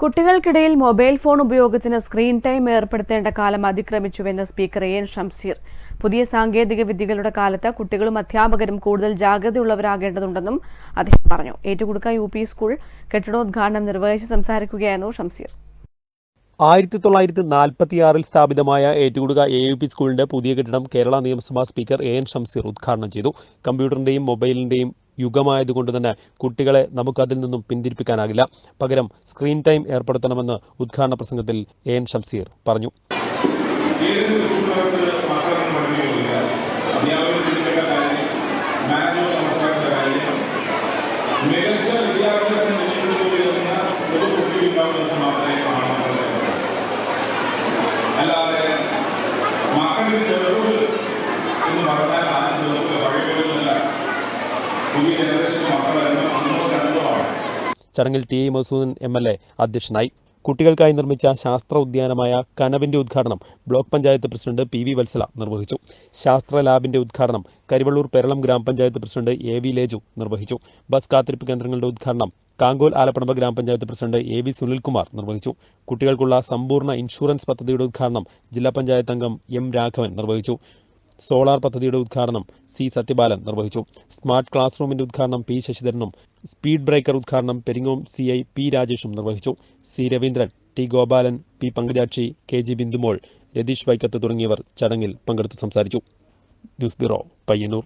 കുട്ടികൾക്കിടയിൽ mobile phone ഉപയോഗത്തിന് screen time ഏർപ്പെടുത്തേണ്ട കാലം അതിക്രമിച്ചുവെന്ന് സ്പീക്കർ എൻ ഷംസീർ. പുതിയ സാങ്കേതിക വിദ്യകളുടെ കാലത്ത് കുട്ടികളും അധ്യാപകരും കൂടുതൽ ജാഗ്രതയുള്ളവരാകേണ്ടതുണ്ടെന്നും അദ്ദേഹം പറഞ്ഞു. ഏറ്റുകുടുക്ക യു പി സ്കൂൾ കെട്ടിടോദ്ഘാടനം നിർവഹിച്ച് സംസാരിക്കുകയായിരുന്നു ഷംസീർ. ആയിരത്തി തൊള്ളായിരത്തി നാൽപ്പത്തിയാറിൽ സ്ഥാപിതമായ ഏറ്റുകുടുക എ യു പി സ്കൂളിന്റെ പുതിയ കെട്ടിടം കേരള നിയമസഭാ സ്പീക്കർ എ എൻ ഷംസീർ ഉദ്ഘാടനം ചെയ്തു. കമ്പ്യൂട്ടറിന്റെയും മൊബൈലിന്റെയും യുഗമായതുകൊണ്ട് തന്നെ കുട്ടികളെ നമുക്കതിൽ നിന്നും പിന്തിരിപ്പിക്കാനാകില്ല. പകരം സ്ക്രീൻ ടൈം ഏർപ്പെടുത്തണമെന്ന് ഉദ്ഘാടന പ്രസംഗത്തിൽ എ എൻ ഷംസീർ പറഞ്ഞു. അല്ലാതെ മക്കളുടെ ചെറുത് എന്ന് പറഞ്ഞാൽ ആ ചടങ്ങിൽ T Masoodan M L A അധ്യക്ഷനായി. കുട്ടികൾക്കായി നിർമ്മിച്ച ശാസ്ത്ര ഉദ്യാനമായ കനവിന്റെ ഉദ്ഘാടനം block panchayat president P V Vatsala നിർവഹിച്ചു. ശാസ്ത്ര ലാബിന്റെ ഉദ്ഘാടനം കരിവള്ളൂർ പെരളം ഗ്രാമപഞ്ചായത്ത് പ്രസിഡന്റ് എ വി ലേജു നിർവഹിച്ചു. ബസ് കാത്തിരിപ്പ് കേന്ദ്രങ്ങളുടെ ഉദ്ഘാടനം കാങ്കോൽ ആലപ്പടമ്പ ഗ്രാമപഞ്ചായത്ത് പ്രസിഡന്റ് എ വി സുനിൽകുമാർ നിർവഹിച്ചു. കുട്ടികൾക്കുള്ള സമ്പൂർണ ഇൻഷുറൻസ് പദ്ധതിയുടെ ഉദ്ഘാടനം ജില്ലാ പഞ്ചായത്ത് അംഗം എം രാഘവൻ നിർവഹിച്ചു. സോളാർ പദ്ധതിയുടെ ഉദ്ഘാടനം സി സത്യബാലൻ നിർവഹിച്ചു. സ്മാർട്ട് ക്ലാസ് റൂമിന്റെ ഉദ്ഘാടനം പി ശശിധരനും സ്പീഡ് ബ്രേക്കർ ഉദ്ഘാടനം പെരിങ്ങോം സി ഐ പി രാജേഷും നിർവഹിച്ചു. C Raveendran T Gopalan P Pankajakshi K G Bindumol Ratheesh Vaikkath തുടങ്ങിയവർ ചടങ്ങിൽ പങ്കെടുത്ത് സംസാരിച്ചു. News bureau Payyanur.